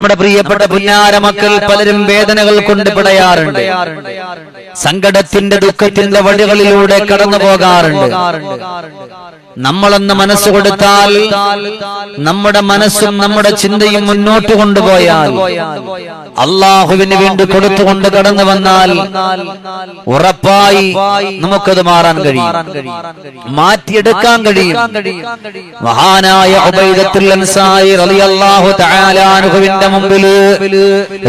നമ്മുടെ പ്രിയപ്പെട്ട പുന്നാര മക്കൾ പലരും വേദനകൾ കൊണ്ട് പിടയാറുണ്ട്. സങ്കടത്തിന്റെ ദുഃഖത്തിന്റെ വഴികളിലൂടെ കടന്നു പോകാറുണ്ട് നമ്മളൊന്ന് മനസ്സ് കൊടുത്താൽ നമ്മുടെ മനസ്സും നമ്മുടെ ചിന്തയും മുന്നോട്ട് കൊണ്ടുപോയാൽ അള്ളാഹുവിന് വേണ്ടി കൊടുത്തുകൊണ്ട് കടന്നു വന്നാൽ ഉറപ്പായി നമുക്കത് മാറാൻ കഴിയും. മാറ്റിയെടുക്കാൻ കഴിയും. മഹാനായ ഉബൈദത്തുൽ മുമ്പിൽ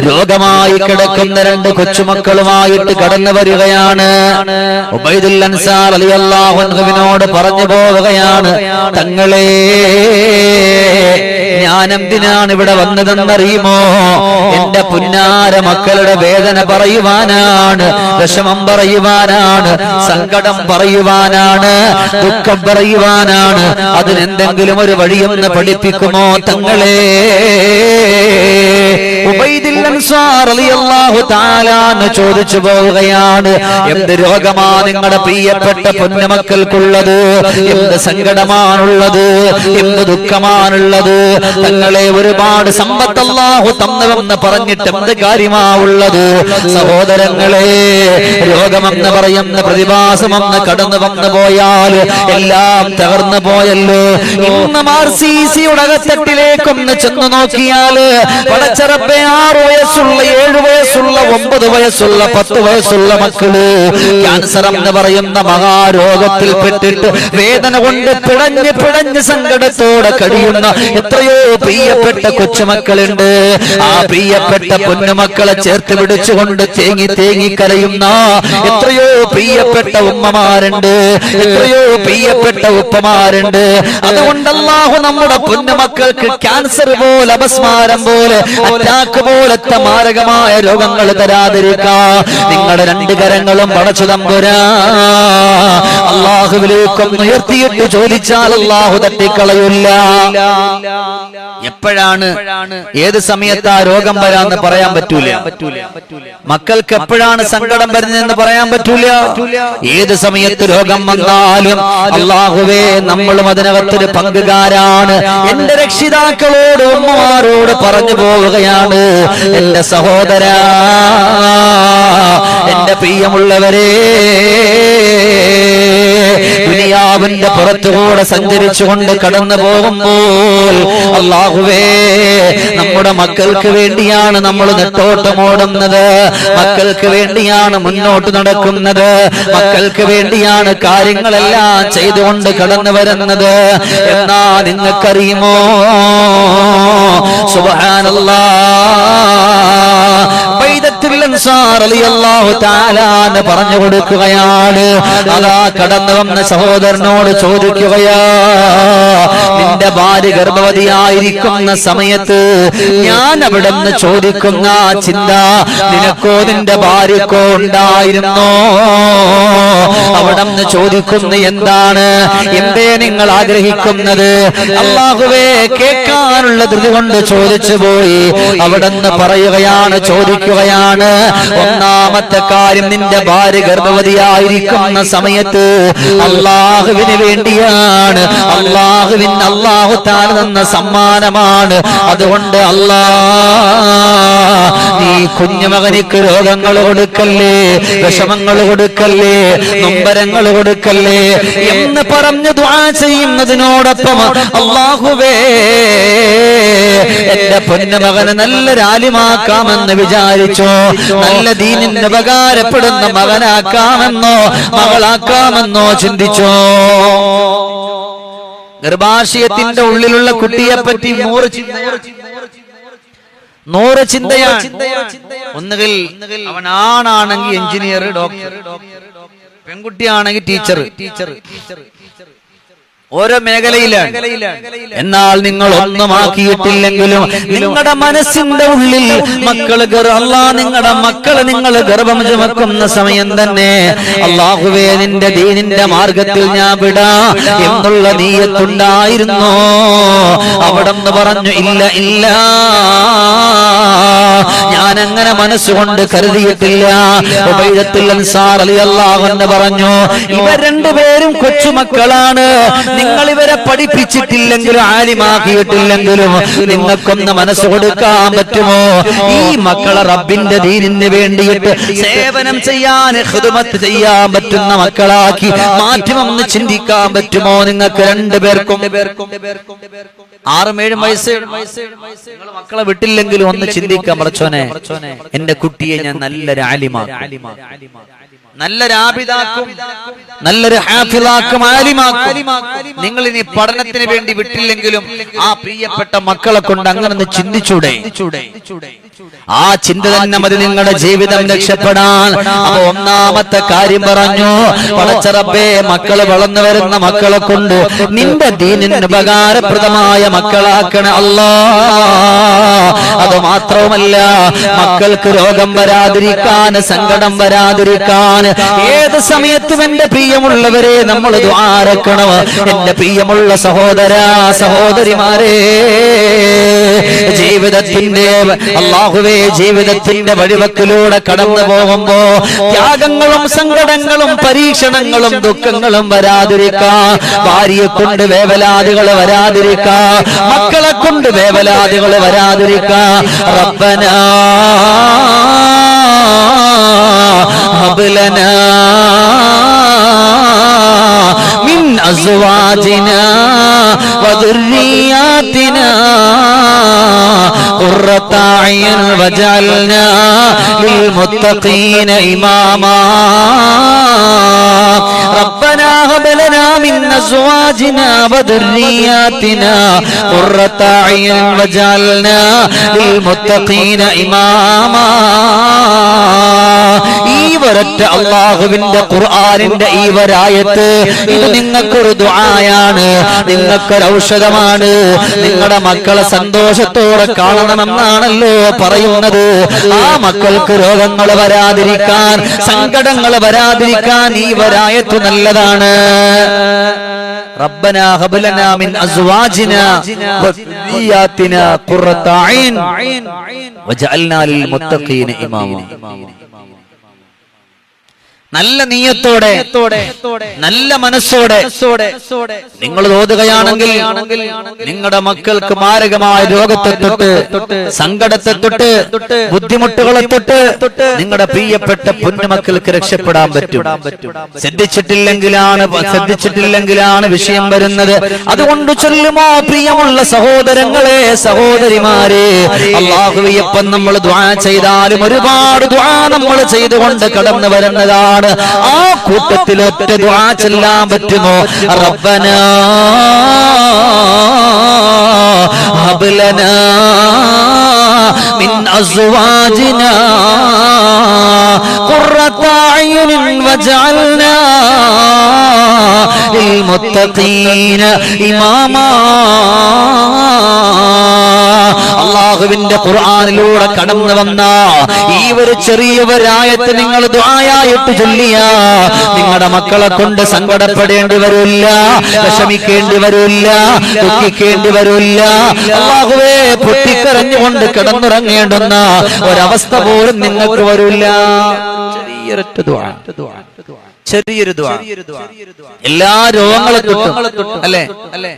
രോഗമായി കിടക്കുന്ന രണ്ട് കൊച്ചുമക്കളുമായിട്ട് കടന്നു വരികയാണ്. ഉബൈദുൽ റളിയല്ലാഹു അൻഹുവിനോട് പറഞ്ഞു പോവുകയാണ് തങ്ങളെ ഞാൻ എന്തിനാണ് ഇവിടെ വന്നതെന്നറിയുമോ? എന്റെ പുന്നാര മക്കളുടെ വേദന പറയുവാനാണ് വിഷമം പറയുവാനാണ് സങ്കടം പറയുവാനാണ് ദുഃഖം പറയുവാനാണ്. അതിനെന്തെങ്കിലും ഒരു വഴിയെന്ന് പഠിപ്പിക്കുമോ തങ്ങളെ? ചോദിച്ചു പോവുകയാണ് എന്ത് രോഗമാ നിങ്ങളുടെ പ്രിയപ്പെട്ട പൊന്നമക്കൾക്കുള്ളത് എന്ത് സങ്കടമാണുള്ളത്? എന്ത് ദുഃഖമാണുള്ളത്? തങ്ങളെ ഒരുപാട് സമ്പത്ത് തന്നുവെന്ന് പറഞ്ഞിട്ട് എന്ത് കാര്യമാവുള്ളത് സഹോദരങ്ങളെ രോഗമെന്ന് പറയുന്ന പ്രതിഭാസമെന്ന് കടന്നു വന്നു പോയാൽ എല്ലാം തകർന്നു പോയല്ലോ. ഇന്ന് ആർ സി അകത്തട്ടിലേക്കൊന്ന് ചെന്ന് നോക്കിയാൽ പടച്ചറപ്പെ ആറ് വയസ്സുള്ള ഏഴ് വയസ്സുള്ള ഒമ്പത് വയസ്സുള്ള പത്ത് വയസ്സുള്ള മക്കൾ ക്യാൻസർ എന്ന് പറയുന്ന മഹാരോഗത്തിൽ പെട്ടിട്ട് വേദന കൊണ്ട് പിടഞ്ഞ് പിടഞ്ഞ് സങ്കടത്തോടെ കഴിയുന്ന എത്രയോ പ്രിയപ്പെട്ട കൊച്ചുമക്കളുണ്ട്. ആ പ്രിയപ്പെട്ട പൊന്നുമക്കളെ ചേർത്ത് പിടിച്ചുകൊണ്ട് തേങ്ങി തേങ്ങി കരയുന്ന എത്രയോ പ്രിയപ്പെട്ട ഉമ്മമാരുണ്ട്. എത്രയോ പ്രിയപ്പെട്ട ഉപ്പമാരുണ്ട്. അതുകൊണ്ടല്ലാഹു നമ്മുടെ പൊന്നുമക്കൾക്ക് ക്യാൻസർ പോലെ അപസ്മാരം പോലെ അറ്റാക്ക് പോലത്തെ മാരകമായ രോഗങ്ങൾ തരാതിരിക്കാ. നിങ്ങളുടെ രണ്ട് കരങ്ങളും പടച്ചു തമ്പുരാ. അള്ളാഹുവിലേക്കൊന്ന് ഉയർത്തിയിട്ട് ചോദിച്ചാൽ അള്ളാഹു തട്ടിക്കളയില്ല. എപ്പോഴാണ്? ഏത് സമയത്താ ആ രോഗം വരാന്ന് പറയാൻ പറ്റൂല. മക്കൾക്ക് എപ്പോഴാണ് സങ്കടം വരുന്നതെന്ന് പറയാൻ പറ്റൂല. ഏത് സമയത്ത് രോഗം വന്നാലും അള്ളാഹുവേ നമ്മളും അതിനകത്തൊരു പങ്കുകാരാണ്. എന്റെ രക്ഷിതാക്കളോട് ഉമ്മമാരോട് പറഞ്ഞു പോവുകയാണ്. എന്റെ സഹോദര എന്റെ പ്രിയമുള്ളവരെ ദുനിയാവിന്റെ പുറത്തുകൂടെ സഞ്ചരിച്ചുകൊണ്ട് കടന്നു പോകുമ്പോൾ അള്ളാഹുവേ നമ്മുടെ മക്കൾക്ക് വേണ്ടിയാണ് നമ്മൾ നെട്ടോട്ടമോടുന്നത് മക്കൾക്ക് വേണ്ടിയാണ് മുന്നോട്ട് നടക്കുന്നത്. മക്കൾക്ക് വേണ്ടിയാണ് കാര്യങ്ങളെല്ലാം ചെയ്തുകൊണ്ട് കടന്നു വരുന്നത്. എന്നാ നിങ്ങൾക്കറിയുമോ? സുബഹാനല്ലാ. പറഞ്ഞു കൊടുക്കുകയാണ്. അതാ കടന്നു വന്ന സഹോദരനോട് ചോദിക്കുകയാ നിന്റെ ഭാര്യ ഗർഭവതിയായിരിക്കുന്ന സമയത്ത് ഞാൻ അവിടെ നിന്ന് ചോദിക്കുന്ന ചിന്ത നിനക്കോ നിന്റെ ഭാര്യക്കോ ഉണ്ടായിരുന്നോ? അവിടെ നിന്ന് ചോദിക്കുന്ന എന്താണ്? എന്തേ നിങ്ങൾ ആഗ്രഹിക്കുന്നത്? അള്ളാഹുവേ കേൾക്കാനുള്ള ധൃതി കൊണ്ട് ചോദിച്ചു പോയി അവിടെ നിന്ന് പറയുകയാണ് ചോദിക്കുകയാണ്. ഒന്നാമത്തെ കാര്യം നിന്റെ ഭാര്യ ഗർഭവതിയായിരിക്കുന്ന സമയത്ത് അള്ളാഹുവിന് വേണ്ടിയാണ്. അള്ളാഹുവിൻ അള്ളാഹു താൻ തന്ന സമ്മാനമാണ്. അതുകൊണ്ട് നീ കുഞ്ഞുമകനിക്ക് രോഗങ്ങൾ കൊടുക്കല്ലേ? വിഷമങ്ങൾ കൊടുക്കല്ലേ? നൊമ്പരങ്ങൾ കൊടുക്കല്ലേ? എന്ന് പറഞ്ഞു ദ്വാ ചെയ്യുന്നതിനോടൊപ്പം അള്ളാഹുവേ എന്റെ പൊന്നുമകനെ നല്ല രാലിമാക്കാമെന്ന് വിചാരിച്ചോ? നല്ല ദീനിന് ഉപകാരപ്പെടുന്ന മകനാക്കാമെന്നോ മകളാക്കാമെന്നോ ചിന്തിച്ചോ? ഗർഭാശയത്തിന്റെ ഉള്ളിലുള്ള കുട്ടിയെ പറ്റി നൂറ് ചിന്ത നൂറ് ചിന്തയാണ് ഒന്നുകിൽ അവൻ ആണാണെങ്കിൽ എഞ്ചിനീയർ ഡോക്ടർ. പെൺകുട്ടിയാണെങ്കിൽ ടീച്ചർ ടീച്ചർ ഓരോ മേഖലയിലാണ്. എന്നാൽ നിങ്ങൾ ഒന്നുമാക്കിയിട്ടില്ലെങ്കിലും നിങ്ങളുടെ മനസ്സിന്റെ ഉള്ളിൽ മക്കൾ അല്ല നിങ്ങളുടെ മക്കൾ നിങ്ങൾ ഗർഭം ചുമക്കുന്ന സമയം തന്നെ. അള്ളാഹുവേ നിന്റെ ദീനിന്റെ മാർഗത്തിൽ ഞാൻ വിടാ എന്നുള്ള നീയത്തുണ്ടായിരുന്നോ? അവിടെ പറഞ്ഞു ഇല്ല ഇല്ല. ഞാൻ അങ്ങനെ മനസ്സുകൊണ്ട് കരുതിയിട്ടില്ല. അൻഹു പറഞ്ഞു ഇവർ രണ്ടുപേരും കൊച്ചുമക്കളാണ്. നിങ്ങൾ ഇവരെ പഠിപ്പിച്ചിട്ടില്ലെങ്കിലും ആലിമാക്കിയിട്ടില്ലെങ്കിലും നിങ്ങൾക്കൊന്ന് മനസ്സ് കൊടുക്കാൻ പറ്റുമോ? ഈ മക്കളെ റബ്ബിന്റെ ദീനിന് വേണ്ടിയിട്ട് സേവനം ചെയ്യാൻ ഹൃദമത്ത് ചെയ്യാൻ പറ്റുന്ന മക്കളാക്കി മാറ്റുമെന്ന് ചിന്തിക്കാൻ പറ്റുമോ? നിങ്ങൾക്ക് രണ്ടുപേർക്കും. ആറും ഏഴും വയസ്സ്. മക്കളെ വിട്ടില്ലെങ്കിലും ഒന്ന് ചിന്തിക്കാം പറച്ചോനെ എന്റെ കുട്ടിയെ ഞാൻ നല്ലൊരു ആലിമാക്കും. നല്ലൊരു ആബിദാക്കും നല്ലൊരു ഹാഫിലാക്കും ആലിമാക്കും. നിങ്ങൾ ഇനി പഠനത്തിന് വേണ്ടി വിട്ടില്ലെങ്കിലും ആ പ്രിയപ്പെട്ട മക്കളെ കൊണ്ട് അങ്ങനെ ചിന്തിച്ചൂടെ? ആ ചിന്ത തന്നെ മതി നിങ്ങളുടെ ജീവിതം രക്ഷപ്പെടാൻ. അപ്പൊ ഒന്നാമത്തെ കാര്യം പറഞ്ഞു പടച്ചറബേ മക്കൾ വളർന്നു വരുന്ന മക്കളെ കൊണ്ട് നിന്റെ ദീനിന് ഉപകാരപ്രദമായ മക്കളാക്കണ അല്ലാ. അത് മാത്രവുമല്ല മക്കൾക്ക് രോഗം വരാതിരിക്കാൻ സങ്കടം വരാതിരിക്കാൻ ഏത് സമയത്തും എന്റെ പ്രിയമുള്ളവരെ നമ്മൾ ദ്വാരക്കണം എന്റെ പ്രിയമുള്ള സഹോദര സഹോദരിമാരെ ജീവിതത്തിന്റെ അള്ളാഹുവേ ജീവിതത്തിന്റെ വഴിവക്കിലൂടെ കടന്നു പോകുമ്പോ ത്യാഗങ്ങളും സങ്കടങ്ങളും പരീക്ഷണങ്ങളും ദുഃഖങ്ങളും വരാതിരിക്കാ. ഭാര്യയെ കൊണ്ട് വേവലാദികൾ വരാതിരിക്കാ. മക്കളെ കൊണ്ട് വേവലാദികൾ വരാതിരിക്കാ. റബ്ബനാ. هب لنا من أزواجنا وذرياتنا قرة أعين وجعلنا للمتقين إماما. ربنا هب لنا من أزواجنا وذرياتنا قرة أعين وجعلنا للمتقين إماما. ഈ ഒരൊറ്റ അള്ളാഹുവിന്റെ ഖുർആാനിന്റെ ഈ വരായത്ത് ഇത് നിങ്ങൾക്കൊരു ദുആയാണ് നിങ്ങൾക്കൊരു ഔഷധമാണ് നിങ്ങളുടെ മക്കളെ സന്തോഷത്തോടെ കാണണമെന്നാണല്ലോ പറയുന്നത് ആ മക്കൾക്ക് രോഗങ്ങൾ വരാതിരിക്കാൻ സങ്കടങ്ങൾ വരാതിരിക്കാൻ ഈ വരായത്ത് നല്ലതാണ് ربنا هب لنا من ازواجنا وذرياتنا قرة اعين وجعلنا للمتقين اماما നല്ല നീയത്തോടെ നല്ല മനസ്സോടെ നിങ്ങൾ ഓതുകയാണെങ്കിൽ നിങ്ങളുടെ മക്കൾക്ക് മാരകമായ രോഗത്തെ തൊട്ട് സങ്കടത്തെ തൊട്ട് ബുദ്ധിമുട്ടുകളെ തൊട്ട് നിങ്ങളുടെ പ്രിയപ്പെട്ട പൊന്നുമക്കൾക്ക് രക്ഷപ്പെടാൻ പറ്റും. ശ്രദ്ധിച്ചിട്ടില്ലെങ്കിലാണ് ശ്രദ്ധിച്ചിട്ടില്ലെങ്കിലാണ് വിഷയം വരുന്നത്. അതുകൊണ്ട് ചൊല്ലുമോ പ്രിയമുള്ള സഹോദരങ്ങളെ സഹോദരിമാരെ അള്ളാഹുവിയപ്പം നമ്മൾ ദ്വാ ചെയ്താലും ഒരുപാട് ദ്വാ നമ്മൾ ചെയ്തുകൊണ്ട് കടന്നു വരുന്നതാണ് ആണ് ആ കൂട്ടത്തിൽ ഒറ്റ ദ്വാ ചെല്ലാൻ പറ്റുമോ? റബ്ബന ഹബ്ലന മിൻ അസ്വാജിന ഖുർറത അയ്യുനിൻ വജഅൽന ലിൽമുത്തഖീന ഇമാമാ. അള്ളാഹുവിന്റെ ഖുർആാനിലൂടെ കടന്നു വന്ന. ഈ ഒരു ചെറിയവരായത്ത് നിങ്ങൾ ദ്വായായിട്ട് ചൊല്ലിയ. നിങ്ങളുടെ മക്കളെ കൊണ്ട് സങ്കടപ്പെടേണ്ടി വരില്ല വിഷമിക്കേണ്ടി വരില്ല ദുഃഖിക്കേണ്ടി വരില്ല. അള്ളാഹുവേ പൊട്ടിക്കരഞ്ഞുകൊണ്ട് കിടന്നുറങ്ങേണ്ടുന്ന ഒരവസ്ഥ പോലും നിങ്ങൾക്ക് വരില്ല. ചെറിയൊരൊറ്റ ദ്വാ ചെറിയൊരു ദ്വാ എല്ലാ രോഗങ്ങളെ തൊട്ടും. അല്ലെ?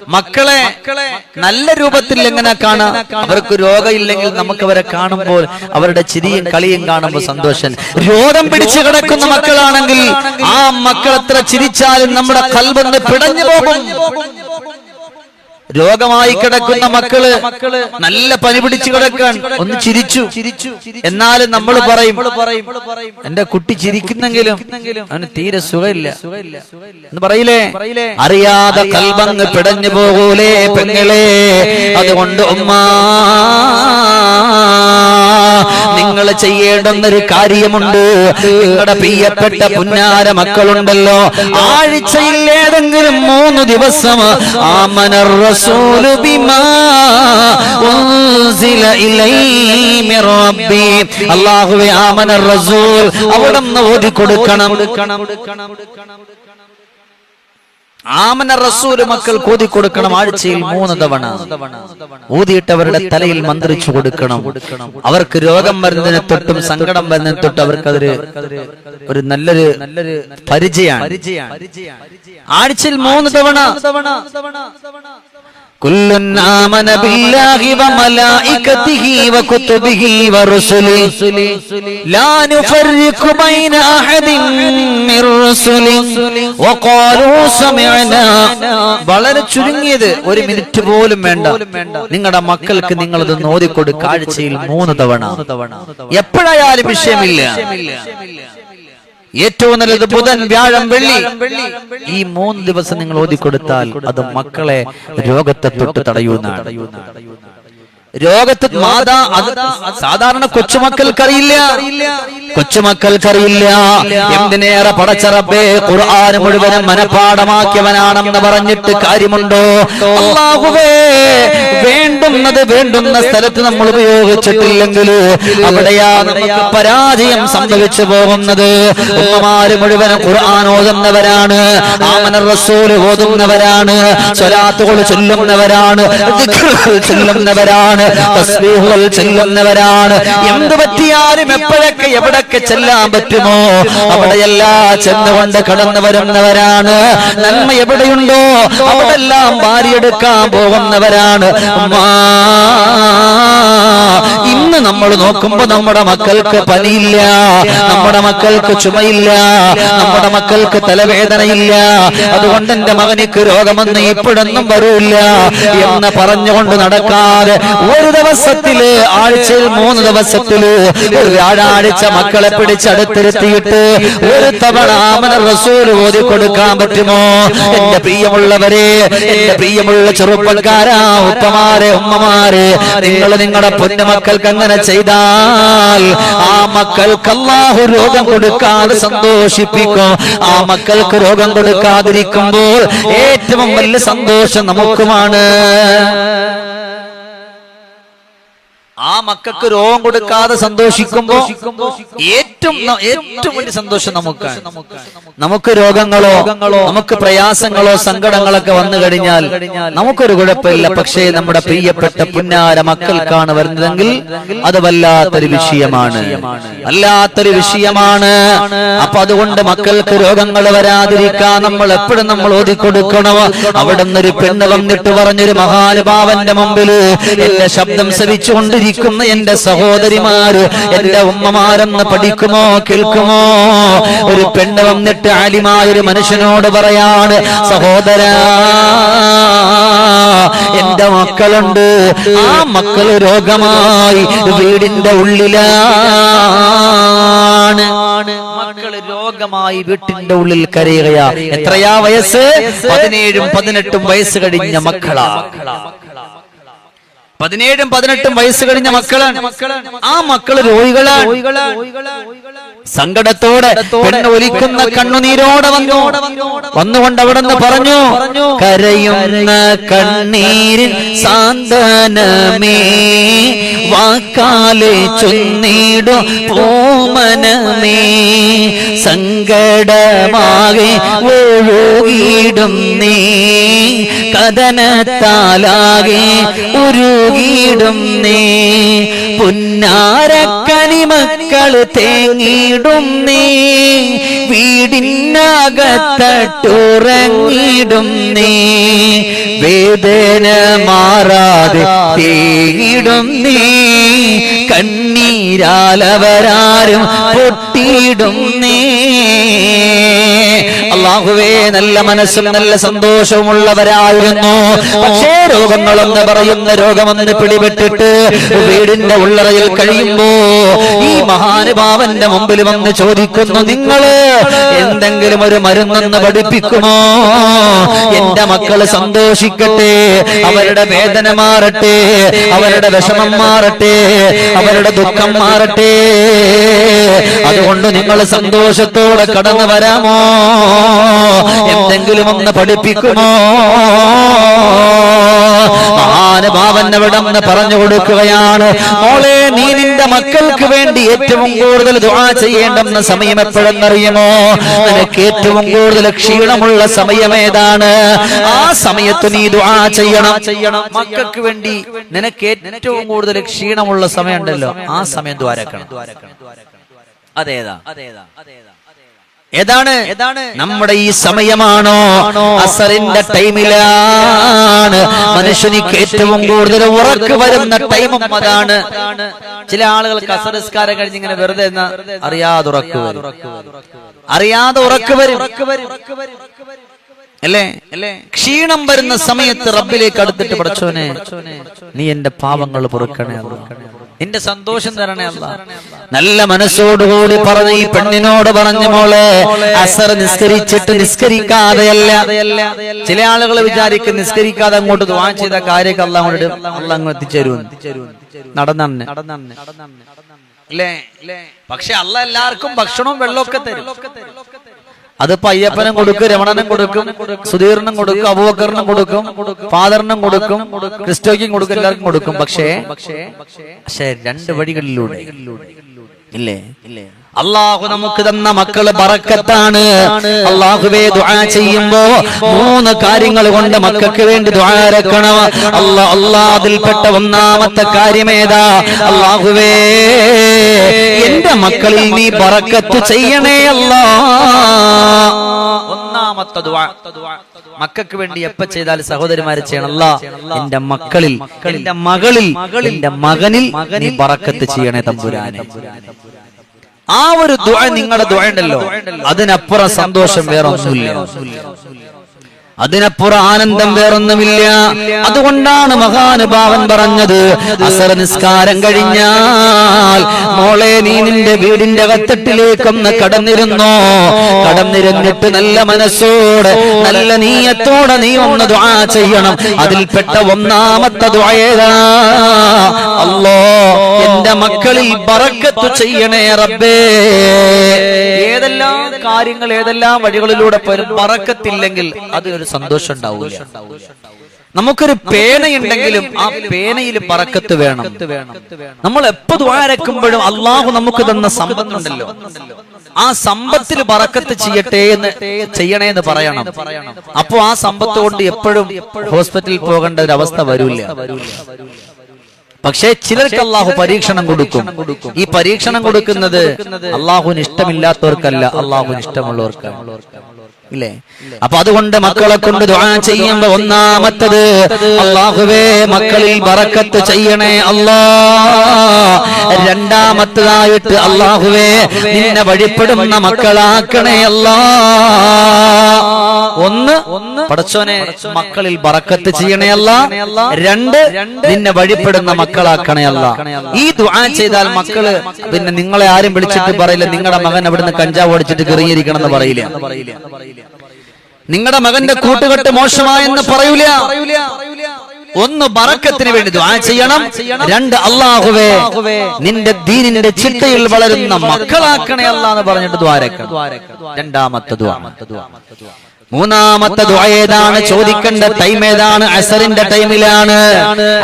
മക്കളെ നല്ല രൂപത്തിൽ എങ്ങനെ കാണാം? അവർക്ക് രോഗമില്ലെങ്കിൽ നമുക്ക് അവരെ കാണുമ്പോൾ അവരുടെ ചിരിയും കളിയും കാണുമ്പോൾ സന്തോഷം. രോഗം പിടിച്ചു കിടക്കുന്ന മക്കളാണെങ്കിൽ ആ മക്കൾ എത്ര ചിരിച്ചാലും നമ്മുടെ കൽബന്ന് പിടഞ്ഞു പോകും. രോഗമായി കിടക്കുന്ന മക്കൾ നല്ല പനി പിടിച്ചു കിടക്കാൻ ഒന്ന് ചിരിച്ചു. ചിരിച്ചു. എന്നാലും നമ്മൾ പറയും എന്റെ കുട്ടി ചിരിക്കുന്നെങ്കിലും അവന് തീരെ സുഖമില്ല. എന്ന് പറയില്ലേ? അറിയാതെ കൽബങ്ങ് പിടഞ്ഞു പോകൂലേ പെങ്ങളെ. അതുകൊണ്ട് ഉമ്മ നിങ്ങൾ ചെയ്യേണ്ടുന്ന ഒരു കാര്യമുണ്ട്. നിങ്ങളുടെ പ്രിയപ്പെട്ട പുന്നാര മക്കളുണ്ടല്ലോ. ആഴ്ചയിൽ ഏതെങ്കിലും മൂന്ന് ദിവസം ആമന റസൂലു ബിമാ ഉൻസില ഇലൈഹി മിർ റബ്ബി അല്ലാഹുവേ ആമനർ റസൂൽ അവിടുന്ന് ഓതി കൊടുക്കണം ആമന റസൂൽ മക്കൾ കോതി കൊടുക്കണം ആഴ്ചയിൽ മൂന്ന് തവണ. ഊതിയിട്ടവരുടെ തലയിൽ മന്ത്രിച്ചു കൊടുക്കണം. അവർക്ക് രോഗം വരുന്നതിനെ തൊട്ടും സങ്കടം വരുന്നതിനെ തൊട്ടും അവർക്ക് അതൊരു ഒരു നല്ലൊരു നല്ലൊരു പരിചയമാണ്. ആഴ്ചയിൽ മൂന്ന് തവണ. كل آمن بالله وملائكته وكتبه ورسله لا نفرق بين أحد من رسله وقالوا سمعنا വളരെ ചുരുങ്ങിയത് ഒരു മിനിറ്റ് പോലും വേണ്ട നിങ്ങളുടെ മക്കൾക്ക് നിങ്ങൾ ഇത് നോദിക്കൊടുക്കുക ആഴ്ചയിൽ മൂന്ന് തവണ എപ്പോഴായാലും വിഷയമില്ല ഏറ്റവും നല്ലത് ബുധൻ വ്യാഴം വെള്ളി. ഈ മൂന്ന് ദിവസം നിങ്ങൾ ഓതിക്കൊടുത്താൽ അത് മക്കളെ രോഗത്തെ തൊട്ട് തടയുന്നതാണ് രോഗത്ത് മാതാ സാധാരണ കൊച്ചുമക്കൾക്കറിയില്ല. കൊച്ചുമക്കൾക്കറിയില്ല. എന്തിനേറെ പടച്ചറബേ ഖുർആൻ മുഴുവനും മനഃപ്പാടമാക്കിയവനാണെന്ന് പറഞ്ഞിട്ട് കാര്യമുണ്ടോ? വേണ്ടുന്നത് വേണ്ടുന്ന സ്ഥലത്ത് നമ്മൾ ഉപയോഗിച്ചിട്ടില്ലെങ്കിൽ അവിടെയാ നമുക്ക് പരാജയം സംഭവിച്ചു പോകുന്നത്. ഉമ്മമാര് മുഴുവനും ഖുർആൻ ഓതുന്നവരാണ്. ആമന റസൂൽ ഓതുന്നവരാണ്. സ്വലാത്തുകൾ ചൊല്ലുന്നവരാണ്. ദിക്റുകൾ ചൊല്ലുന്നവരാണ് തസ്ബീഹുകൾ ചെല്ലുന്നവരാണ്. എന്ത് പറ്റിയാലും എപ്പോഴൊക്കെ എവിടൊക്കെ ചെല്ലാൻ പറ്റുമോ? അവിടെയെല്ലാം ചെന്നുകൊണ്ട് കടന്നു വരുന്നവരാണ്. നന്മ എവിടെയുണ്ടോ? അവിടെല്ലാം ഭാര്യയെടുക്കാൻ പോകുന്നവരാണ്. ഉമ്മാ. നമ്മൾ നോക്കുമ്പോ നമ്മുടെ മക്കൾക്ക് പനിയില്ല നമ്മുടെ മക്കൾക്ക് ചുമയില്ല നമ്മുടെ മക്കൾക്ക് തലവേദനയില്ല. അതുകൊണ്ട് എന്റെ മകനിക്ക് രോഗമെന്ന് ഇപ്പോഴൊന്നും വരൂല്ല എന്ന് പറഞ്ഞുകൊണ്ട് നടക്കാതെ ഒരു ദിവസത്തിൽ ആഴ്ചയിൽ മൂന്ന് ദിവസത്തിൽ ഒരു വ്യാഴാഴ്ച മക്കളെ പിടിച്ചടുത്തിരുത്തിയിട്ട് ഒരു തവണ ആമന റസൂൽ ഓതി കൊടുക്കാൻ പറ്റുമോ? എന്റെ പ്രിയമുള്ളവരെ എന്റെ പ്രിയമുള്ള ചെറുപ്പക്കാരാ ഉപ്പമാരെ ഉമ്മമാരെ നിങ്ങൾ നിങ്ങളുടെ പൊന്നുമക്കൾക്ക് അങ്ങനെ ചെയ്താൽ ആ മക്കൾക്ക് അല്ലാഹു രോഗം കൊടുക്കാതെ സന്തോഷിപ്പിക്കും. ആ മക്കൾക്ക് രോഗം കൊടുക്കാതിരിക്കുമ്പോൾ ഏറ്റവും വലിയ സന്തോഷം നമുക്കുമാണ്. ആ മക്കൾക്ക് രോഗം കൊടുക്കാതെ സന്തോഷിക്കുമ്പോ ഏറ്റവും ഏറ്റവും വലിയ സന്തോഷം നമുക്ക് നമുക്ക് രോഗങ്ങളോ നമുക്ക് പ്രയാസങ്ങളോ സങ്കടങ്ങളൊക്കെ വന്നു കഴിഞ്ഞാൽ നമുക്കൊരു കുഴപ്പമില്ല. പക്ഷേ നമ്മുടെ പ്രിയപ്പെട്ട പുന്നാര മക്കൾക്കാണ് വരുന്നതെങ്കിൽ അത് വല്ലാത്തൊരു വിഷയമാണ്. വല്ലാത്തൊരു വിഷയമാണ്. അപ്പൊ അതുകൊണ്ട് മക്കൾക്ക് രോഗങ്ങൾ വരാതിരിക്കാൻ നമ്മൾ എപ്പോഴും നമ്മൾ ഓതിക്കൊടുക്കണം. അവിടെ നിന്നൊരു പെണ്ണ് വന്നിട്ട് പറഞ്ഞൊരു മഹാനുഭാവന്റെ മുമ്പിൽ എന്റെ ശബ്ദം ശ്രവിച്ചുകൊണ്ടിരിക്കുന്ന എന്റെ സഹോദരിമാര് എന്റെ ഉമ്മമാരെന്ന് പഠിക്കുമോ കേൾക്കുമോ? ഒരു പെണ്ണ് വന്നിട്ട് ആലിമായൊരു മനുഷ്യനോട് പറയാണ് സഹോദരാ എന്റെ മക്കളുണ്ട്. ആ മക്കൾ രോഗമായി വീടിന്റെ ഉള്ളിലാണ്. മക്കൾ രോഗമായി വീട്ടിന്റെ ഉള്ളിൽ കരയുകയാ. എത്രയാ വയസ്സ്? പതിനേഴും പതിനെട്ടും വയസ്സ് കഴിഞ്ഞ മക്കളാ. പതിനേഴും പതിനെട്ടും വയസ്സ് കഴിഞ്ഞ മക്കളാണ്. ആ മക്കൾ രോഗികളാണ്. സങ്കടത്തോടെ പെണ്ണ് ഒലിക്കുന്ന കണ്ണുനീരോടെ വന്നു. വന്നുകൊണ്ട് അവിടെ നിന്ന് പറഞ്ഞു കരയുന്ന കണ്ണീരിൽ സാന്ത്വനമേ വാക്കാലെ ചൊന്നിടും ഓമനമേ സങ്കടമാകെ ഒഴുകിയിടും നീ. കഥനത്താലാകെ ഉരുകിയിടും നീ. പുന്നാരക്കനിമക്കൾ തേങ്ങിയിടും നീ. വീടിനകത്തട്ടുറങ്ങിയിടും നീ. വേദന മാറാതെ തേങ്ങിയിടും നീ. കണ്ണീരാലവരാരും പൊട്ടിയിടും നീ. അള്ളാഹുവേ നല്ല മനസ്സും നല്ല സന്തോഷവുമുള്ളവരായിരുന്നു പക്ഷേ രോഗങ്ങളെന്ന് പറയുന്ന രോഗമെന്ന് പിടിപെട്ടിട്ട് വീടിന്റെ ഉള്ളറയിൽ കഴിയുമ്പോ ഈ മഹാനുഭാവന്റെ മുമ്പിൽ വന്ന് ചോദിക്കുന്നു നിങ്ങൾ എന്തെങ്കിലും ഒരു മരുന്നെന്ന് പഠിപ്പിക്കുമോ? എന്റെ മക്കൾ സന്തോഷിക്കട്ടെ അവരുടെ വേദന മാറട്ടെ അവരുടെ വിഷമം മാറട്ടെ അവരുടെ ദുഃഖം മാറട്ടെ. അതുകൊണ്ട് നിങ്ങൾ സന്തോഷത്തോടെ കടന്നു വരാമോ? എന്തെങ്കിലും ഒന്ന് പഠിപ്പിക്കുമോ? മഹാനുഭാവ മഹാനുഭാവൻ അവിടെ നിന്ന് പറഞ്ഞു കൊടുക്കുകയാണ്. മോളെ നീ നിന്റെ മക്കൾക്ക് വേണ്ടി ഏറ്റവും കൂടുതൽ ദുആ ചെയ്യേണ്ടെന്ന സമയം എപ്പോഴെന്നറിയുമോ? നിനക്ക് ഏറ്റവും കൂടുതൽ ക്ഷീണമുള്ള സമയമേതാണ് ഏതാണ്? ആ സമയത്ത് നീ ദുആ ചെയ്യണം. ചെയ്യണം മക്കൾക്ക് വേണ്ടി നിനക്ക് ഏറ്റവും കൂടുതൽ ക്ഷീണമുള്ള സമയമുണ്ടല്ലോ. ആ സമയം ദ്വാരക്കണം. അതേതാ? അതേതാ? ഏതാണ് ഏതാണ്? നമ്മുടെ ഈ സമയമാണോ? അസറിന്റെ ടൈമിലാണ്. മനുഷ്യനിക്ക് ഏറ്റവും കൂടുതൽ ഉറക്ക് വരുന്ന ടൈമും അതാണ്. ചില ആളുകൾക്ക് അസറിസ്കാരം കഴിഞ്ഞ് ഇങ്ങനെ വെറുതെ എന്നാ അറിയാതെ ഉറക്ക് അറിയാതെ ഉറക്ക് വരും. അല്ലേ? അല്ലേ? ക്ഷീണം വരുന്ന സമയത്ത് റബ്ബിലേക്ക് അടുത്തിട്ട് പഠിച്ചോനെ നീ എന്റെ പാവങ്ങൾ പൊറുക്കണേ അല്ലാ. നിന്റെ സന്തോഷം തരണേ അല്ല. നല്ല മനസ്സോടുകൂടി പറഞ്ഞു ഈ പെണ്ണിനോട് പറഞ്ഞു മോളെ അസർ നിസ്കരിച്ചിട്ട് നിസ്കരിക്കാതെയല്ല. ചില ആളുകൾ വിചാരിക്കും നിസ്കരിക്കാതെ അങ്ങോട്ട് ദുആ ചെയ്ത കാര്യമൊക്കെ അല്ല അങ്ങോട്ട് അല്ല അങ്ങ് എത്തിച്ചേരുമെന്ന് നടന്നെ അല്ലേ? പക്ഷെ അല്ല എല്ലാവർക്കും ഭക്ഷണവും വെള്ളമൊക്കെ തരും. അതിപ്പോ അയ്യപ്പനും കൊടുക്കും രമണനും കൊടുക്കും സുധീറിനും കൊടുക്കും അബൂബക്കറിനും കൊടുക്കും ഫാദറിനും കൊടുക്കും ക്രിസ്റ്റോയ്ക്കും കൊടുക്കും എല്ലാവർക്കും കൊടുക്കും. പക്ഷേ പക്ഷേ രണ്ട് വഴികളിലൂടെ ഇല്ലേ ഇല്ലേ? അള്ളാഹു നമുക്ക് തന്ന മക്കൾ ബറക്കത്താണ്. അള്ളാഹുവേ ദുആ ചെയ്യുമ്പോ മൂന്ന് കാര്യങ്ങൾ കൊണ്ട് മക്കൾക്ക് വേണ്ടി ദുആരക്കണം അല്ലാ അല്ലാ അതിൽപ്പെട്ട ഒന്നാമത്തെ കാര്യമേതാ അള്ളാഹുവേ എന്റെ മക്കളിൽ നീ ബറക്കത്ത് ചെയ്യണേ അല്ലാ ഒന്നാമത്തെ ദുആ. മക്കൾക്ക് വേണ്ടി എപ്പ ചെയ്താൽ സഹോദരിമാര് ചെയ്യണല്ല എന്റെ മക്കളിൽ എന്റെ മകളിൽ എന്റെ മകനിൽ നീ ബറക്കത്ത് ചെയ്യണേ തമ്പുരാനെ. ആ ഒരു ദുആ നിങ്ങളുടെ ദുആ ഉണ്ടല്ലോ. അതിനപ്പുറം സന്തോഷം വേറെ ഒന്നുമില്ല അതിനപ്പുറം ആനന്ദം വേറൊന്നുമില്ല. അതുകൊണ്ടാണ് മഹാനുഭാവൻ പറഞ്ഞത് അസർ നിസ്കാരം കഴിഞ്ഞാൽ മോളെ നീ നിന്റെ വീടിന്റെ കത്തട്ടിലേക്കൊന്ന് കടന്നിരുന്നോ? കടന്നിരുന്നിട്ട് നല്ല മനസ്സോടെ നല്ല നീയത്തോടെ നീ ഒന്ന് ദുആ ചെയ്യണം. അതിൽപ്പെട്ട ഒന്നാമത്തെ ദ്വായേതാ അല്ലോ എന്റെ മക്കളിൽ പറക്കത്തു ചെയ്യണേ റബ്ബേ. ഏതെല്ലാം കാര്യങ്ങൾ ഏതെല്ലാം വഴികളിലൂടെ പറക്കത്തില്ലെങ്കിൽ ബറക്കത്തില്ലെങ്കിൽ അത് ഒരു സന്തോഷം ഉണ്ടാവില്ല നമുക്കൊരു പേനയുണ്ടെങ്കിലും ആ പേനയിൽ പറക്കത്ത് വേണം. നമ്മൾ എപ്പോ ദ്വാരക്കുമ്പോഴും അള്ളാഹു നമുക്ക് തന്ന സമ്പത്തുണ്ടല്ലോ. ആ സമ്പത്തിൽ പറക്കത്ത് ചെയ്യട്ടെ എന്ന് ചെയ്യണേ എന്ന് പറയണം. അപ്പോ ആ സമ്പത്ത് കൊണ്ട് എപ്പോഴും ഹോസ്പിറ്റലിൽ പോകേണ്ട ഒരു അവസ്ഥ വരൂല്ല പക്ഷേ ചിലർക്ക് അള്ളാഹു പരീക്ഷണം കൊടുക്കും. ഈ പരീക്ഷണം കൊടുക്കുന്നത് അള്ളാഹുവിന് ഇഷ്ടമില്ലാത്തവർക്കല്ല. അള്ളാഹുവിന് ഇഷ്ടമുള്ളവർക്കാണ്. ഇല്ലേ? അപ്പൊ അതുകൊണ്ട് മക്കളെ കൊണ്ട് ദുആ ചെയ്യുമ്പോ ഒന്നാമത്തത് അള്ളാഹുവേ മക്കളിൽ ബറക്കത്ത് ചെയ്യണേ അല്ലാ. രണ്ടാമത്തതായിട്ട് അള്ളാഹുവേ നിന്നെ വഴിപ്പെടുന്ന മക്കളാക്കണേ അല്ലാ. ഒന്ന് പടച്ചോനെ മക്കളിൽ ബറക്കത്ത് ചെയ്യണേ അല്ല. രണ്ട് നിന്നെ വഴിപ്പെടുന്ന മക്കളാക്കണേ അല്ല. ഈ ദുആ ചെയ്താൽ മക്കൾ പിന്നെ നിങ്ങളെ ആരും വിളിച്ചിട്ട് പറയില്ല. നിങ്ങളുടെ മകൻ അവിടുന്ന് കഞ്ചാവ് ഓടിച്ചിട്ട് കെറിയിരിക്കണം എന്ന് പറയില്ല. നിങ്ങളുടെ മകന്റെ കൂട്ടുകെട്ട് മോശമായെന്ന് പറയൂല. ഒന്ന് ബറക്കത്തിന് വേണ്ടി ദുആ ചെയ്യണം. രണ്ട് അള്ളാഹുവേ നിന്റെ ദീനിന്റെ ചിട്ടയിൽ വളരുന്ന മക്കളാക്കണേ അല്ല എന്ന് പറഞ്ഞിട്ട് ദ്വാരക്കണം രണ്ടാമത്തെ ദുആ. മൂന്നാമത്തെ ദുആ ഏതാണ്? ചോദിക്കേണ്ട ടൈം ഏതാണ്? അസറിന്റെ ടൈമിലാണ്.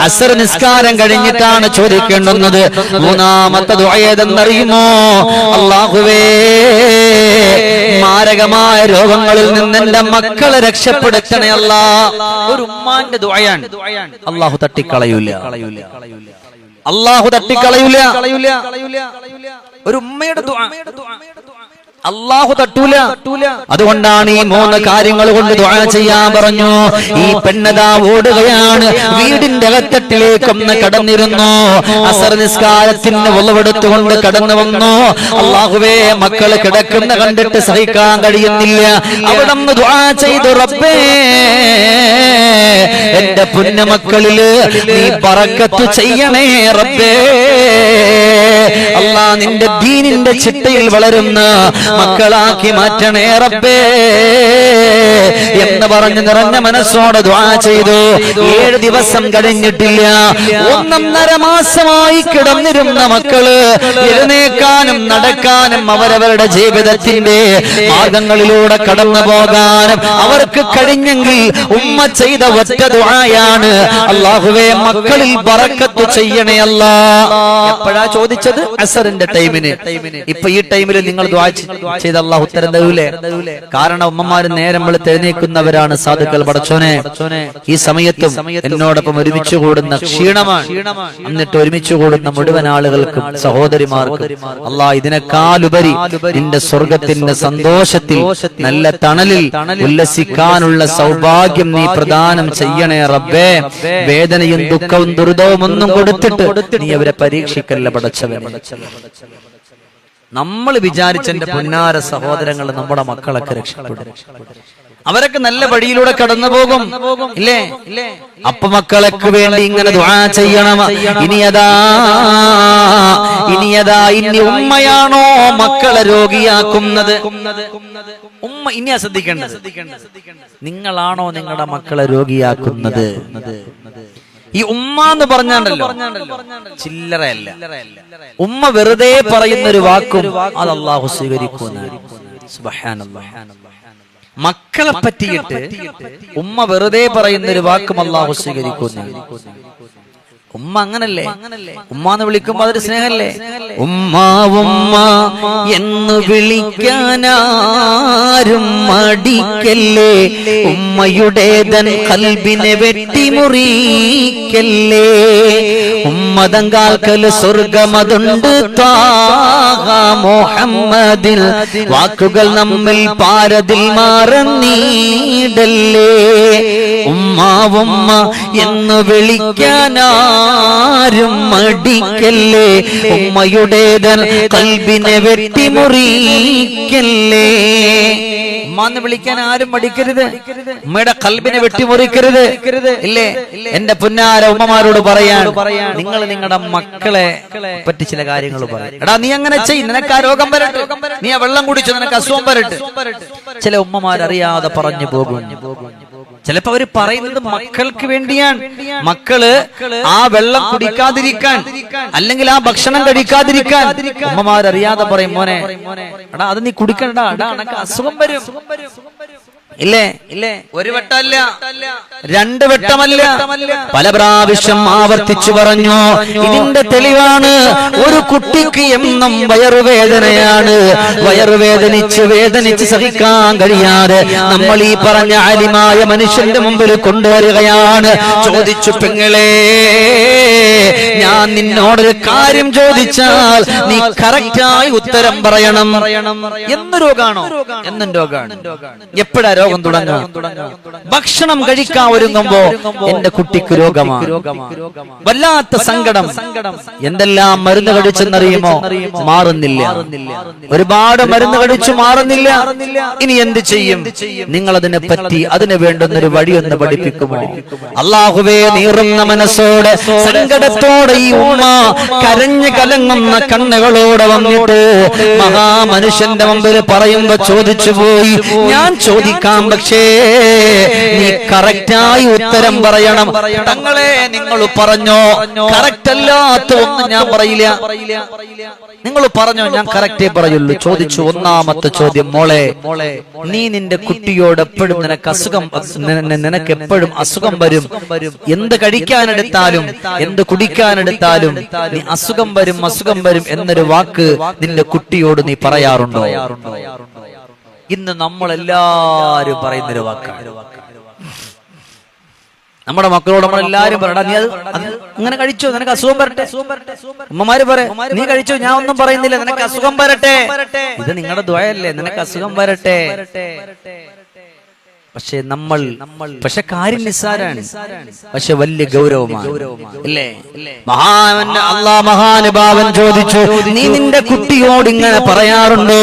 അസർ നിസ്കാരം കഴിഞ്ഞിട്ടാണ് ചോദിക്കേണ്ടുന്നത്. മൂന്നാമത്തെ ദുആ ഏതെന്നറിയുമോ? അള്ളാഹുവേ മാരകമായ രോഗങ്ങളിൽ നിന്ന് എന്റെ മക്കളെ രക്ഷപ്പെടുത്തണേ അല്ല. ഒരു ഉമ്മാന്റെ ദുആയാണ്. അള്ളാഹു തട്ടിക്കളയൂല. അള്ളാഹു തട്ടിക്കളയൂല. ഒരു ഉമ്മയുടെ ദുആ. അള്ളാഹു തട്ടൂല. അതുകൊണ്ടാണ് ഈ മൂന്ന് കാര്യങ്ങൾ കൊണ്ട് ദുആ ചെയ്യാൻ പറഞ്ഞു. ഈ പെണ്ണതാ ഓടുകയാണ്. വീടിന്റെ അകത്തട്ടിലേക്കൊന്ന് കടന്നിരുന്നു. അസർ നിസ്കാരത്തിന് ഉളവെടുത്തുകൊണ്ട് കടന്നു വന്നു. അള്ളാഹുവേ മക്കൾ കിടക്കുന്ന കണ്ടിട്ട് സഹിക്കാൻ കഴിയുന്നില്ല. അവിടെ ചെയ്തു റബ്ബേ. എന്റെ പുന്നമക്കളിൽ നീ പറക്കത്തു ചെയ്യണേ റബ്ബേ. അല്ലാ നിന്റെ ദീനിന്റെ ചിട്ടയിൽ വളരുന്ന മക്കളാക്കി മാറ്റണേ റബ്ബേ. എന്ന് പറഞ്ഞ് നിറഞ്ഞ മനസ്സോടെ ദ്വാ ചെയ്തു. ഏഴ് ദിവസം കഴിഞ്ഞിട്ടില്ല. ഒന്നൊന്നര മാസമായി കിടന്നിരുന്ന മക്കൾ എഴുന്നേക്കാനും നടക്കാനും അവരവരുടെ ജീവിതത്തിന്റെ മാർഗങ്ങളിലൂടെ കടന്നു പോകാനും അവർക്ക് കഴിഞ്ഞെങ്കിൽ ഉമ്മ ചെയ്ത ഒറ്റ ദ്വായാണ് അള്ളാഹുവേ മക്കളിൽ പറക്കത്തു ചെയ്യണേ അല്ല. എപ്പോഴാ ചോദിച്ചത്? അസറിന്റെ ടൈമിന്. ഇപ്പൊ ഈ ടൈമിൽ നിങ്ങൾ ചെയ്ത അള്ളാഹു ഉത്തരം തരൂലേ കാരണം ഉമ്മമാര് നേരം വെളുത്ത് എഴുന്നേക്കുന്നവരാണ് സാധുക്കൾ പടച്ചോനെ. ഈ സമയത്തും എന്നോടൊപ്പം ഒരുമിച്ച് കൂടുന്ന ക്ഷീണമാണ്. എന്നിട്ട് ഒരുമിച്ച് കൂടുന്ന മുഴുവൻ ആളുകൾക്കും സഹോദരിമാർക്കും അള്ളാഹ് ഇതിനേക്കാളുപരി നിന്റെ സ്വർഗത്തിന്റെ സന്തോഷത്തിൽ നല്ല തണലിൽ ഉല്ലസിക്കാനുള്ള സൗഭാഗ്യം നീ പ്രദാനം ചെയ്യണേ റബ്ബേ. വേദനയും ദുഃഖവും ദുരിതവും ഒന്നും കൊടുത്തിട്ട് നീ അവരെ പരീക്ഷിക്കല്ല പടച്ചവനെ. നമ്മൾ വിചാരിച്ച എന്റെ പൊന്നാര സഹോദരങ്ങൾ നമ്മുടെ മക്കളൊക്കെ രക്ഷപ്പെടും. അവരൊക്കെ നല്ല വഴിയിലൂടെ കടന്നു പോകും ഇല്ലേ? അപ്പൊ മക്കളൊക്കെ വേണ്ടി ഇങ്ങനെ ദുആ ചെയ്യണം. ഇനിയതാ ഇനിയതാ ഇനി ഉമ്മയാണോ മക്കളെ രോഗിയാക്കുന്നത്? ഉമ്മ ഇനി ശ്രദ്ധിക്കേണ്ടത്. നിങ്ങളാണോ നിങ്ങളുടെ മക്കളെ രോഗിയാക്കുന്നത്? ഈ ഉമ്മ എന്ന് പറഞ്ഞാണ്ടല്ലോ. ചില്ലറയല്ല. ഉമ്മ വെറുതെ പറയുന്ന ഒരു വാക്കും അത് അള്ളാഹു സ്വീകരിക്കുന്ന മക്കളെ പറ്റിയിട്ട് ഉമ്മ വെറുതെ പറയുന്ന ഒരു വാക്കും അള്ളാഹു സ്വീകരിക്കുന്ന ഉമ്മ അങ്ങനല്ലേ? ഉമ്മ എന്ന് വിളിക്കുമ്പോ അതൊരു സ്നേഹല്ലേ? ഉമ്മ ഉമ്മ എന്ന് വിളിക്കാനാരും മടിക്കല്ലേ? ഉമ്മയുടേതൻ കൽബിനെ വെട്ടിമുറിക്കല്ലേ? ഉമ്മതങ്കാൽക്കൽ സ്വർഗമതുണ്ട് മുഹമ്മദിൽ. വാക്കുകൾ നമ്മിൽ പാരതിൽ മാറന്നീടല്ലേ? ഉമ്മ ഉമ്മ എന്ന് വിളിക്കാനാരും മടിക്കല്ലേ? ഉമ്മയുടേതൻ കൽബിനെ വെട്ടിമുറിക്കല്ലേ? ഉമ്മാന്ന് വിളിക്കാൻ ആരും മടിക്കരുത്. ഉമ്മയുടെ കൽബിനെ വെട്ടിമുറിക്കരുത്. ഇല്ലേ? എന്റെ പുന്നാര ഉമ്മമാരോട് പറയാൻ നിങ്ങൾ നിങ്ങളുടെ മക്കളെ പറ്റി ചില കാര്യങ്ങൾ പറയും. എടാ നീ അങ്ങനെ ചെയ് നിനക്ക് ആ രോഗം വരട്ടെ. നീ ആ വെള്ളം കുടിച്ചു? നിനക്ക് അസുഖം വരട്ടെ. ചില ഉമ്മമാരറിയാതെ പറഞ്ഞു പോകും ചിലപ്പോ അവർ പറയുന്നത് മക്കൾക്ക് വേണ്ടിയാണ്. മക്കൾ ആ വെള്ളം കുടിക്കാതിരിക്കാൻ അല്ലെങ്കിൽ ആ ഭക്ഷണം കഴിക്കാതിരിക്കാൻ ഉമ്മമാരറിയാതെ പറയും മോനെ എടാ അത് നീ കുടിക്കണ്ട എടാ അസുഖം വരും. ഇല്ലേ? ഇല്ലേ? ഒരു വട്ടമല്ല. രണ്ട് വട്ടമല്ല. പല പ്രാവശ്യം ആവർത്തിച്ചു പറഞ്ഞു ഇതിന്റെ തെളിവാണ്. ഒരു കുട്ടിക്ക് എന്നും വയറുവേദനയാണ്. വയറുവേദനിച്ച് വേദനിച്ച് സഹിക്കാൻ കഴിയാതെ നമ്മൾ ഈ പറഞ്ഞ ആലിമായ മനുഷ്യന്റെ മുമ്പിൽ കൊണ്ടുവരികയാണ്. ചോദിച്ചു പെങ്ങളെ ഞാൻ നിന്നോടൊരു കാര്യം ചോദിച്ചാൽ നീ കറക്റ്റായി ഉത്തരം പറയണം. എന്ന് രോഗാണോ? എന്നും രോഗാണ്? എപ്പോഴാ രോഗം? തുടങ്ങുക. ഭക്ഷണം കഴിക്കാൻ ഒരുങ്ങുമ്പോ എന്റെ കുട്ടിക്ക് രോഗമാണ് വല്ലാത്ത സങ്കടം. എന്തെല്ലാം മരുന്ന് കഴിച്ചെന്നറിയുമോ? മാറുന്നില്ല. ഒരുപാട് മരുന്ന് കഴിച്ചു മാറുന്നില്ല. ഇനി എന്ത് ചെയ്യും? നിങ്ങൾ അതിനെ പറ്റി അതിന് വേണ്ടുന്നൊരു വഴിയൊന്ന് പഠിപ്പിക്കുമോ? അള്ളാഹുവേ നീറുന്ന മനസ്സോടെ സങ്കടത്തോടെ ഈ ഉമ്മ കരഞ്ഞു കലങ്ങുന്ന കണ്ണുകളോടെ വന്നിട്ട് മഹാമനുഷ്യന്റെ മുമ്പിൽ പറയുമ്പോ ചോദിച്ചു പോയി ഞാൻ ചോദിക്കാം പക്ഷേ നീ കറക്റ്റായി ഉത്തരം പറയണം. തങ്ങളെ നിങ്ങൾ പറഞ്ഞോ? കറക്റ്റ് അല്ലാത്ത ഒന്നും ഞാൻ പറയില്ല. നിങ്ങൾ പറഞ്ഞോ? ഞാൻ കറക്റ്റേ പറയുള്ളൂ. ചോദിച്ചു ഒന്നാമത്തെ ചോദ്യം മോളെ നീ നിന്റെ കുട്ടിയോട് എപ്പോഴും നിനക്ക് അസുഖം നിന- നിനക്ക് എപ്പോഴും അസുഖം വരും. എന്ത് കഴിക്കാനെടുത്താലും എന്ത് കുടിക്കാനെടുത്താലും നീ അസുഖം വരും അസുഖം വരും എന്നൊരു വാക്ക് നിന്റെ കുട്ടിയോട് നീ പറയാറുണ്ടോ? ഇന്ന് നമ്മളെല്ലാരും പറയുന്നൊരു വാക്ക് നമ്മുടെ മക്കളോട് നമ്മൾ എല്ലാരും പറയടാ നീ അത് അങ്ങനെ കഴിച്ചോ? നിനക്ക് അസുഖം വരട്ടെ. ഉമ്മമാര് പറ നീ കഴിച്ചോ? ഞാൻ ഒന്നും പറയുന്നില്ല. നിനക്ക് അസുഖം വരട്ടെ. ഇത് നിങ്ങളുടെ ദ്വയല്ലേ നിനക്ക് അസുഖം വരട്ടെ. പക്ഷെ നമ്മൾ പക്ഷെ കാര്യം നിസ്സാരാണ്. പക്ഷെ വലിയ ഗൗരവമാണ്. അല്ലേ അള്ളാ മഹാനുഭാവൻ ചോദിച്ചു നീ നിന്റെ കുട്ടിയോട് ഇങ്ങനെ പറയാറുണ്ടോ?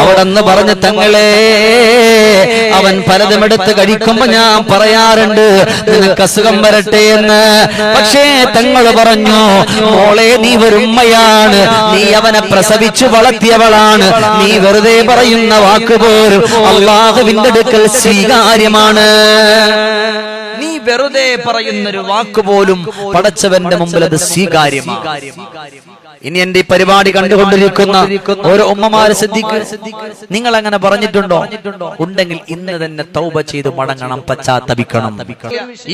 അവിടെന്ന് പറഞ്ഞ തങ്ങളെ അവൻ പലതും എടുത്ത് കഴിക്കുമ്പോ ഞാൻ പറയാറുണ്ട്. നിനക്ക് അസുഖം വരട്ടെ എന്ന്. പക്ഷേ തങ്ങൾ പറഞ്ഞു മോളെ നീ വരുമ്മയാണ് നീ അവനെ പ്രസവിച്ചു വളർത്തിയവളാണ്. നീ വെറുതെ പറയുന്ന വാക്കുപോലും അള്ളാഹുവിന്റെ അടുക്കൽ സ്വീകാര്യമാണ് നീ വെറുതെ പറയുന്നൊരു വാക്കുപോലും പടച്ചവന്റെ മുമ്പിൽ അത് സ്വീകാര്യമാണ്. ഇനി എന്റെ ഈ പരിപാടി കണ്ടുകൊണ്ടിരിക്കുന്ന ഓരോ ഉമ്മമാരെ ശ്രദ്ധിക്കുക നിങ്ങൾ അങ്ങനെ പറഞ്ഞിട്ടുണ്ടോ? ഉണ്ടെങ്കിൽ ഇന്ന് തന്നെ തൗബ ചെയ്ത് മടങ്ങണം പശ്ചാത്തപിക്കണം.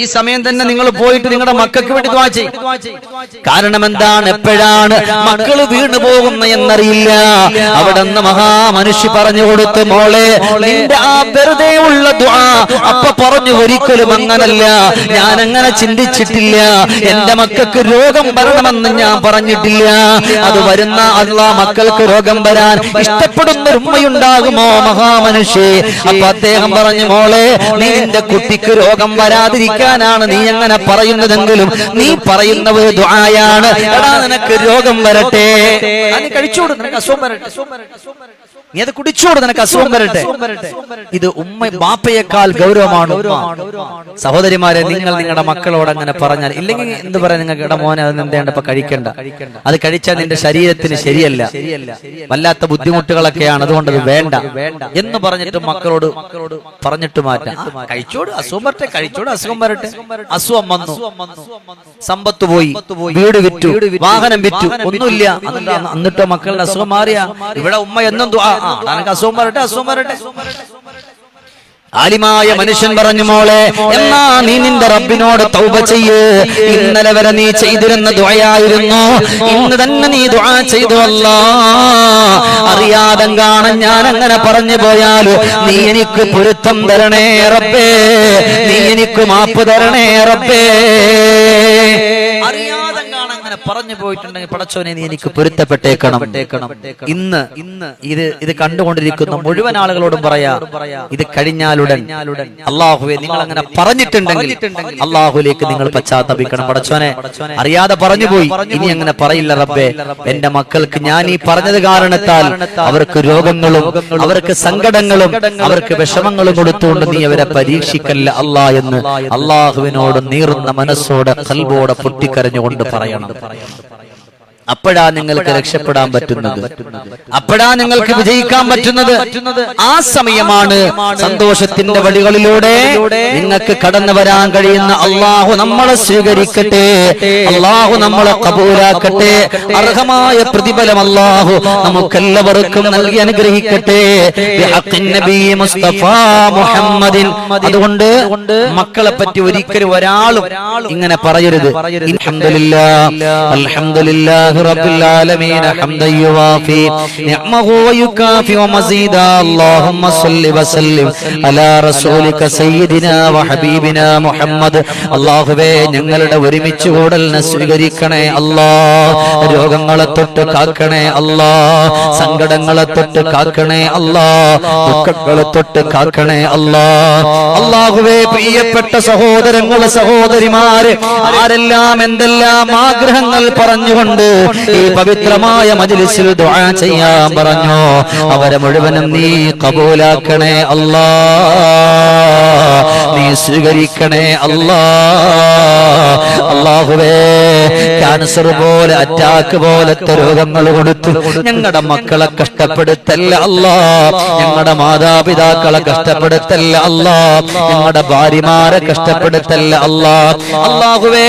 ഈ സമയം തന്നെ നിങ്ങൾ പോയിട്ട് നിങ്ങളുടെ മക്കൾക്ക് വേണ്ടി ദ്വാ ചെയ്യും. കാരണം എന്താണ്? എപ്പോഴാണ് മക്കൾ വീണു പോകുന്ന എന്നറിയില്ല. അവിടെ നിന്ന് മഹാമനുഷ്യ പറഞ്ഞു കൊടുത്ത് മോളെ നിന്റെ ആ വെറുതെ ഉള്ള ദ്വാ അപ്പൊ പറഞ്ഞു ഒരിക്കലും അങ്ങനല്ല. ഞാൻ അങ്ങനെ ചിന്തിച്ചിട്ടില്ല. എന്റെ മക്കൾക്ക് രോഗം വരണമെന്ന് ഞാൻ പറഞ്ഞിട്ടില്ല. അത് വരുന്ന അള്ളാ മക്കൾക്ക് രോഗം വരാൻ ഇഷ്ടപ്പെടുന്ന ഒരു ഉമ്മയുണ്ടാകുമോ മഹാമനുഷ്യേ? അപ്പൊ അദ്ദേഹം പറഞ്ഞു മോളെ നീ നിന്റെ കുട്ടിക്ക് രോഗം വരാതിരിക്കാനാണ് നീ അങ്ങനെ പറയുന്നതെങ്കിലും നീ പറയുന്നത് ദ്വായാണ് എടാ നിനക്ക് രോഗം വരട്ടെ. കഴിച്ചോട് നിനക്ക് അസുഖം വരട്ടെ. നീ അത് കുടിച്ചോട് നിനക്ക് അസുഖം വരട്ടെ. ഇത് ഉമ്മ ബാപ്പയേക്കാൾ ഗൗരവമാണ് സഹോദരിമാരെ നിങ്ങൾ നിങ്ങളുടെ മക്കളോട് അങ്ങനെ പറഞ്ഞാൽ ഇല്ലെങ്കിൽ എന്ത് പറയാൻ നിങ്ങൾക്ക് ഇട മോനെ അത് എന്തേണ്ട ഇപ്പൊ കഴിക്കണ്ട. അത് കഴിച്ചാൽ നിന്റെ ശരീരത്തിന് ശരിയല്ല. വല്ലാത്ത ബുദ്ധിമുട്ടുകളൊക്കെയാണ്. അതുകൊണ്ട് അത് വേണ്ട. എന്ന് പറഞ്ഞിട്ട് മക്കളോട് പറഞ്ഞിട്ട് മാറ്റാം. കഴിച്ചോട് അസുഖം വരട്ടെ കഴിച്ചോട് അസുഖം വരട്ടെ. അസുഖം വന്നു. സമ്പത്ത് പോയി. വീട് വിറ്റു. വാഹനം വിറ്റു. ഒന്നുമില്ല. എന്നിട്ട് മക്കളുടെ അസുഖം മാറിയ. ഇവിടെ ഉമ്മ എന്നും ആ, നിനക്ക് അസുഖം വരട്ടെ അസുഖം വരട്ടെ. ആലിമായ മനുഷ്യൻ പറഞ്ഞു മോളെ എന്നാ നീ നിന്റെ റബ്ബിനോട് തൗബ ചെയ്യ്. ഇന്നലെ വരെ നീ ചെയ്തിരുന്ന ദുആയായിരുന്നു ഇന്ന് തന്നെ നീ ദുആ ചെയ്തു അല്ല. അറിയാതെ കാണാൻ ഞാൻ അങ്ങനെ പറഞ്ഞു പോയാൽ നീ എനിക്ക് പൊരുത്തം തരണേ റബ്ബേ. നീ എനിക്ക് മാപ്പ് തരണേ റബ്ബേ. പറഞ്ഞു പോയിട്ടുണ്ടെങ്കിൽ പടച്ചോനെ നീ എനിക്ക് പൊരുത്തപ്പെട്ടേക്കണം. ഇന്ന് ഇന്ന് ഇത് ഇത് കണ്ടുകൊണ്ടിരിക്കുന്ന മുഴുവൻ ആളുകളോടും പറയാ ഇത് കഴിഞ്ഞാലുടൻ അള്ളാഹുവെ നിങ്ങൾ അങ്ങനെ പറഞ്ഞിട്ടുണ്ടെങ്കിൽ അള്ളാഹുലേക്ക് നിങ്ങൾ പശ്ചാത്തപിക്കണം. പടച്ചോനെ അറിയാതെ പറഞ്ഞു പോയി. ഇനി അങ്ങനെ പറയില്ല റബ്ബെ. എന്റെ മക്കൾക്ക് ഞാൻ ഈ പറഞ്ഞത് കാരണത്താൽ അവർക്ക് രോഗങ്ങളും അവർക്ക് സങ്കടങ്ങളും അവർക്ക് വിഷമങ്ങളും കൊടുത്തുകൊണ്ട് നീ അവരെ പരീക്ഷിക്കല്ല അല്ലാ എന്ന് അള്ളാഹുവിനോട് നീറുന്ന മനസ്സോടെ കൽബോടെ പൊട്ടിക്കരഞ്ഞുകൊണ്ട് പറയണം. I am the അപ്പോഴാ നിങ്ങൾക്ക് രക്ഷപ്പെടാൻ പറ്റുന്നത്. അപ്പോഴാ നിങ്ങൾക്ക് വിജയിക്കാൻ പറ്റുന്നത്. ആ സമയമാണ് സന്തോഷത്തിന്റെ വഴികളിലൂടെ നിങ്ങൾക്ക് കടന്നു വരാൻ കഴിയുന്ന അള്ളാഹു നമ്മളെ സ്വീകരിക്കട്ടെ. അള്ളാഹു നമ്മളെ കബൂലാക്കട്ടെ. അർഹമായ പ്രതിഫലം അള്ളാഹു നമുക്കെല്ലാവർക്കും നൽകി അനുഗ്രഹിക്കട്ടെ. മുഹമ്മദിൻ. അതുകൊണ്ട് മക്കളെ പറ്റി ഒരിക്കലും ഒരാളും ഇങ്ങനെ പറയരുത്. അൽഹംദുലില്ലാ അൽഹംദുലില്ലാ رب العالمين حمدا يوافي نعمه ويكافئ مزيدا اللهم صل وسلم على رسولك سيدنا وحبيبنا محمد അള്ളാഹുവേ ഞങ്ങളുടെ ഒരുമിച്ച് കൂടലിനെ സ്വീകരിക്കണേ അല്ലാ രോഗങ്ങളെ തൊട്ട് കാക്കണേ അല്ലാ സങ്കടങ്ങളെ തൊട്ട് കാക്കണേ അല്ലാ ദുഃഖങ്ങളെ തൊട്ട് കാക്കണേ അല്ലാ അള്ളാഹുവേ പ്രിയപ്പെട്ട സഹോദരങ്ങളെ സഹോദരിമാര് ആരെല്ലാം എന്തെല്ലാം ആഗ്രഹങ്ങൾ പറഞ്ഞുകൊണ്ട് ഈ പവിത്രമായ മജ്ലിസിൽ ദുആ ചെയ്യാൻ പറഞ്ഞു. അവരെ മുഴുവനും നീ കബൂലാക്കണേ അല്ലാ നീ സ്വീകരിക്കണേ അല്ലാ. അള്ളാഹുവേ ക്യാൻസർ പോലെ അറ്റാക്ക് പോലത്തെ രോഗങ്ങൾ കൊടുത്തു ഞങ്ങളുടെ മക്കളെ കഷ്ടപ്പെടുത്തല്ല അല്ലാ. ഞങ്ങളുടെ മാതാപിതാക്കളെ കഷ്ടപ്പെടുത്തല്ല അല്ലാ. ഞങ്ങളുടെ ഭാര്യമാരെ കഷ്ടപ്പെടുത്തല്ല അല്ലാ. അള്ളാഹുവേ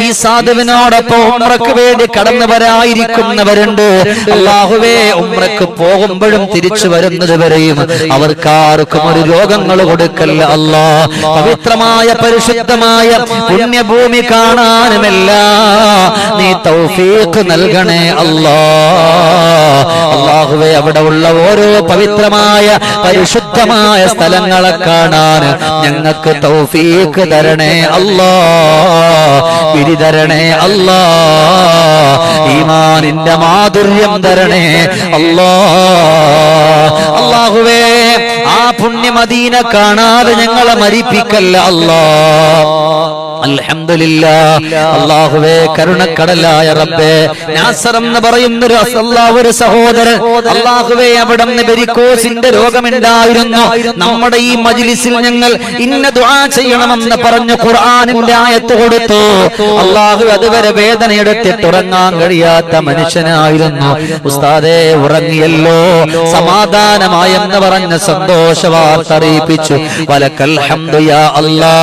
ഈ സാധുവിനോടൊപ്പം ഉമ്രക്ക് വേണ്ടി കടന്നു വരായിരിക്കുന്നവരുണ്ട് അള്ളാഹുവേ ഉമ്രക്ക് പോകുമ്പോഴും തിരിച്ചു വരുന്നത് വരെയും അവർക്കാർക്കും ഒരു രോഗങ്ങൾ കൊടുക്കല്ല അല്ലാ പവിത്രമായ പരിശുദ്ധമായ പുണ്യഭൂമി കാണാനുമല്ല. നീ തൗഫീഖ് നൽകണേ അല്ലാ അള്ളാഹുവെ അവിടെ ഉള്ള ഓരോ പവിത്രമായ പരിശുദ്ധമായ സ്ഥലങ്ങളെ കാണാൻ ഞങ്ങൾക്ക് തൗഫീഖ് തരണേ അല്ലാ പിരിതരണേ തരണേ അല്ലാ ഈമാനിന്റെ മാധുര്യം തരണേ അല്ലാ അള്ളാഹുവേ ആ പുണ്യമദീന കാണാതെ ഞങ്ങൾ ഞങ്ങളെ മരിപ്പിക്കല്ല അല്ലാ അള്ളാഹുവേ കരുണക്കടലായ റബ്ബേ. നാസർ എന്ന് പറയുന്ന ഒരു ഒരു സഹോദരൻ. അള്ളാഹുവേ അവിടെ ബെരിക്കോസിന്റെ രോഗമുണ്ടായിരുന്നു. നമ്മുടെ ഈ മജ്ലിസിൽ ഞങ്ങൾ ഇന്ന ദുആ ചെയ്യണമെന്ന് പറഞ്ഞു ഖുർആനിന്റെ ആയത്ത് കൊടുത്തു. അള്ളാഹു അതുവരെ വേദനയെടുത്തിട്ട് തുടങ്ങാൻ കഴിയാത്ത മനുഷ്യനായിരുന്നു. ഉസ്താദേ ഉറങ്ങിയല്ലോ. സമാധാനമായെന്ന് പറഞ്ഞ സന്തോഷ വാർത്ത അറിയിപ്പിച്ചു വലക്കൽ ഹംദു യാ അല്ലാ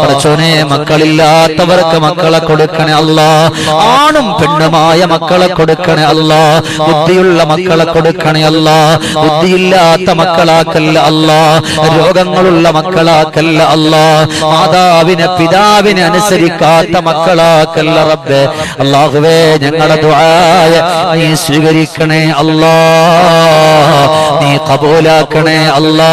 പടച്ചോനെ മക്കളില്ലാത്തവർക്ക് മക്കളെ കൊടുക്കണേ അല്ല. ആണും പെണ്ണുമായ മക്കളെ കൊടുക്കണേ അല്ല. ബുദ്ധിയുള്ള മക്കളെ കൊടുക്കണേ അല്ല. ബുദ്ധിയില്ലാത്ത മക്കളാക്കല്ല അല്ല. രോഗങ്ങളുള്ള മക്കളാക്കല്ല അല്ല. മാതാവിനെ പിതാവിനെ അനുസരിക്കാത്ത മക്കളാക്കല്ല റബ്ബേ. അള്ളാഹുവേ ഞങ്ങളുടെ നീ സ്വീകരിക്കണേ അല്ലാ. നീ കബൂലാക്കണേ അല്ലാ.